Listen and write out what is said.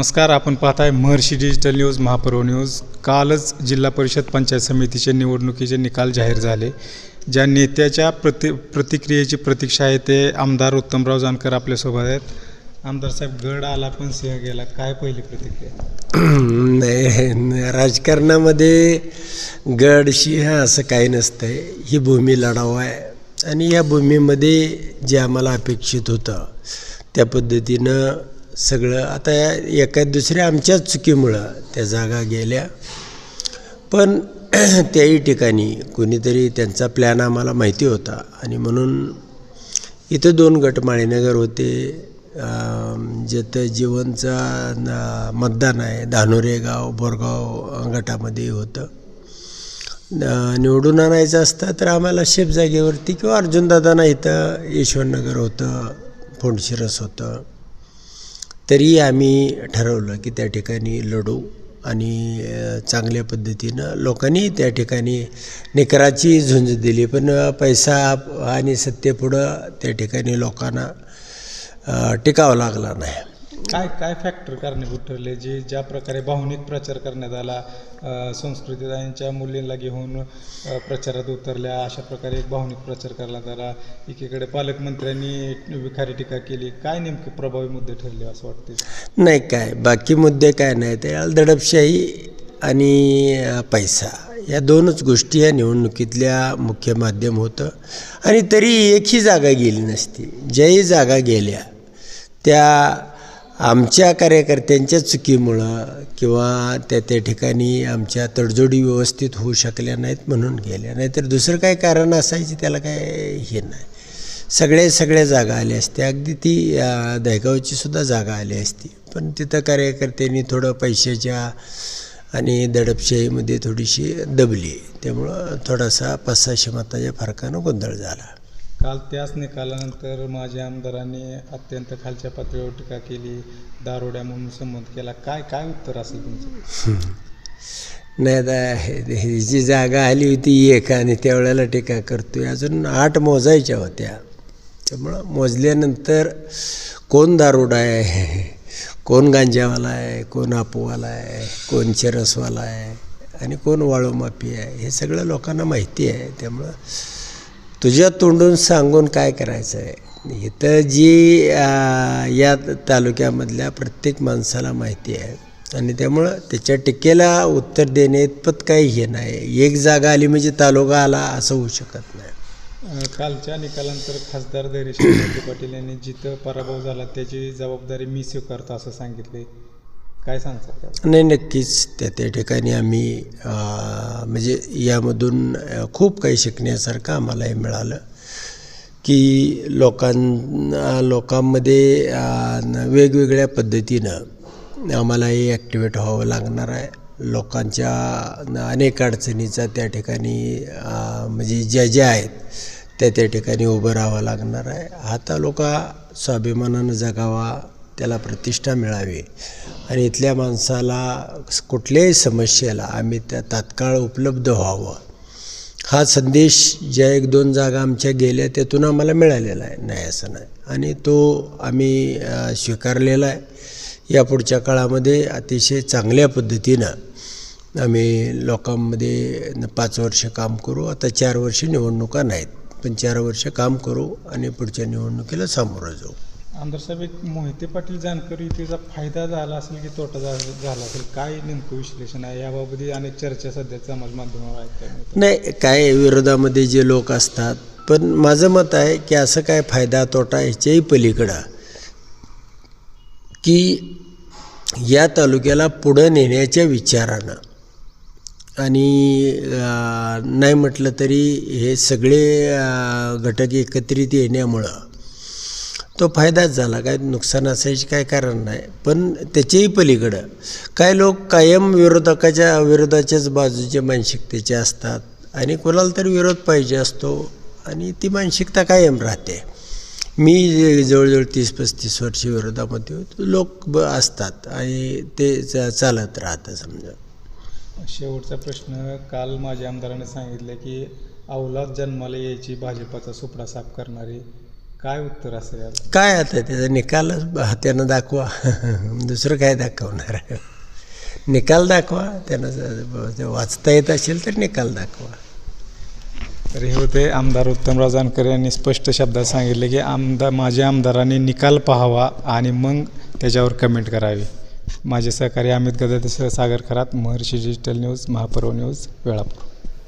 नमस्कार आपण पाहताय Maharshi digital news Mahaparv news कालच जिल्हा परिषद पंचायत समितीचे निवडणुकीचे निकाल जाहीर झाले. ज्या नेत्याच्या प्रति प्रतिक्रियेची प्रतीक्षा आहे ते आमदार उत्तमराव जानकर आपल्यासोबत आहेत. आमदार साहेब गड आला पण सिंह गेला. काय पहिली प्रतिक्रिया? नाही राजकारणामध्ये गड सिंह असं काही नसतंय. ही भूमी लढाव आहे. आणि या भूमीमध्ये जे आम्हाला अपेक्षित होतं त्या पद्धतीनं सगळं. आता एका दुसऱ्या आमच्याच चुकीमुळं त्या जागा गेल्या. पण त्याही ठिकाणी कोणीतरी त्यांचा प्लॅन आम्हाला माहिती होता. आणि म्हणून इथं दोन गट माळीनगर होते जिथं जीवनचा मतदान आहे. धानोरे गाव बोरगाव गटामध्ये होतं. निवडून आणायचं असतं तर आम्हाला शेप जागेवरती किंवा अर्जुनदादांना इथं यशवंतनगर होतं फोंडशिरस होतं. तरी आम्ही ठरवलं की त्या ठिकाणी लढू आणि चांगल्या पद्धतीनं लोकांनी त्या ठिकाणी निकराची झुंज दिली. पण पैसा आणि सत्तेपुढं त्या ठिकाणी लोकांना टिकावं लागला नाही. काय काय फॅक्टर कारणीभूत ठरले जे ज्या प्रकारे भावनिक प्रचार करण्यात आला अ, संस्कृतीदायांच्या मुलींना घेऊन प्रचारात उतरल्या अशा प्रकारे एक भावनिक प्रचार करण्यात आला. एकीकडे पालकमंत्र्यांनी विखारी टीका केली. काय नेमके प्रभावी मुद्दे ठरले असं वाटते नाही काय? बाकी मुद्दे काय नाही ते दडपशाही आणि पैसा या दोनच गोष्टी या निवडणुकीतल्या मुख्य माध्यम होतं. आणि तरी एकही जागा गेली नसती. ज्याही जागा गेल्या त्या आमच्या कार्यकर्त्यांच्या चुकीमुळं किंवा त्या त्या ठिकाणी आमच्या तडजोडी व्यवस्थित होऊ शकल्या नाहीत म्हणून गेल्या नाहीतर दुसरं काय कारण असायची त्याला काय हे नाही. सगळ्या सगळ्या जागा आल्या असत्या अगदी ती दहगावची सुद्धा जागा आली असती. पण तिथं कार्यकर्त्यांनी थोडं पैशाच्या आणि दडपशाहीमध्ये थोडीशी दबली. त्यामुळं थोडासा पाच सहाशे मताच्या फरकानं गोंधळ झाला. काल त्याच निकालानंतर माझ्या आमदारांनी अत्यंत खालच्या पातळीवर टीका केली दारोड्या म्हणून संबोध केला. काय काय उत्तर असेल तुमचं? नाही आता हे- जी जागा आली होती एक आणि त्यावेळेला टीका करतोय. अजून आठ मोजायच्या होत्या. त्यामुळं मोजल्यानंतर कोण दारोडा आहे? कोण गांजावाला आहे? कोण आपूवाला आहे? कोण चरसवाला आहे? आणि कोण वाळूमापी आहे? हे सगळं लोकांना माहिती आहे. त्यामुळं तुझ्या तोंडून सांगून काय करायचं आहे? इथं जी या तालुक्यामधल्या प्रत्येक माणसाला माहिती आहे. आणि त्यामुळं त्याच्या टीकेला उत्तर देणे इतपत काही हे नाही. एक जागा आली म्हणजे तालुका आला असं होऊ शकत नाही. कालच्या निकालानंतर खासदार धैर्यशील पाटील यांनी जिथं पराभव झाला त्याची जबाबदारी मी स्वीकारतो असं सांगितले. काय सांगतात नाही नक्कीच त्या त्या ठिकाणी आम्ही म्हणजे यामधून खूप काही शिकण्यासारखं आम्हालाही मिळालं की लोकां लोकांमध्ये वेगवेगळ्या पद्धतीनं आम्हालाही ॲक्टिवेट व्हावं लागणार आहे. लोकांच्या न- अनेक अडचणीचा त्या ठिकाणी म्हणजे ज्या ज्या आहेत त्या त्या ठिकाणी उभं राहावं लागणार आहे. आता लोक स्वाभिमानानं जगावा त्याला प्रतिष्ठा मिळावी. आणि इथल्या माणसाला कुठल्याही समस्येला आम्ही त्या तात्काळ उपलब्ध व्हावं. हा संदेश ज्या एक दोन जागा आमच्या गेल्या त्यातून आम्हाला मिळालेला आहे. नाही असं नाही. आणि तो आम्ही स्वीकारलेला आहे. या पुढच्या काळामध्ये अतिशय चांगल्या पद्धतीनं आम्ही लोकांमध्ये न- पाच वर्ष काम करू. आता चार वर्ष निवडणुका नाहीत पण चार वर्ष काम करू आणि पुढच्या निवडणुकीला सामोरं जाऊ. आमदारसाहेब एक मोहिते पाटील जानकर युतीचा फायदा झाला असेल की तोटा झाला असेल? काय नेमकं विश्लेषण आहे? याबाबत अनेक चर्चा सध्या समाज माध्यमावर आहेत. नाही काय विरोधामध्ये जे लोक असतात पण माझं मत आहे की असं काय फायदा तोटा ह्याच्याही पलीकडं. की या तालुक्याला पुढं नेण्याच्या विचारानं आणि नाही म्हटलं तरी हे सगळे घटक एकत्रित येण्यामुळं तो फायदाच झाला काय नुकसान असायची काय कारण नाही. पण त्याच्याही पलीकडं. काय लोक कायम विरोधकाच्या विरोधाच्याच बाजूचे मानसिकतेचे असतात आणि कोणाला तरी विरोध पाहिजे असतो आणि ती मानसिकता कायम राहते. मी जे जवळजवळ तीस पस्तीस वर्ष विरोधामध्ये होतो. लोक ब असतात आणि ते चा- चालत राहतं समजा. शेवटचा प्रश्न काल माझ्या आमदाराने सांगितलं की अवलाद जन्माला यायची भाजपाचा सुपडा साफ करणारी काय उत्तर असेल याला? काय आता त्याचा निकालच हात्यानं दाखवा. दुसरं काय दाखवणार? आहे निकाल दाखवा. त्यांना ज- ज- वाचता येत असेल तर निकाल दाखवा. तर हे होते आमदार उत्तमराव जानकर यांनी स्पष्ट शब्दात सांगितले की आमदार माझ्या आमदारांनी निकाल पाहावा आणि मग त्याच्यावर कमेंट करावी. माझे सहकारी Amit Gadate Sagar Kharat Maharshi digital news Mahaparv news Velapur.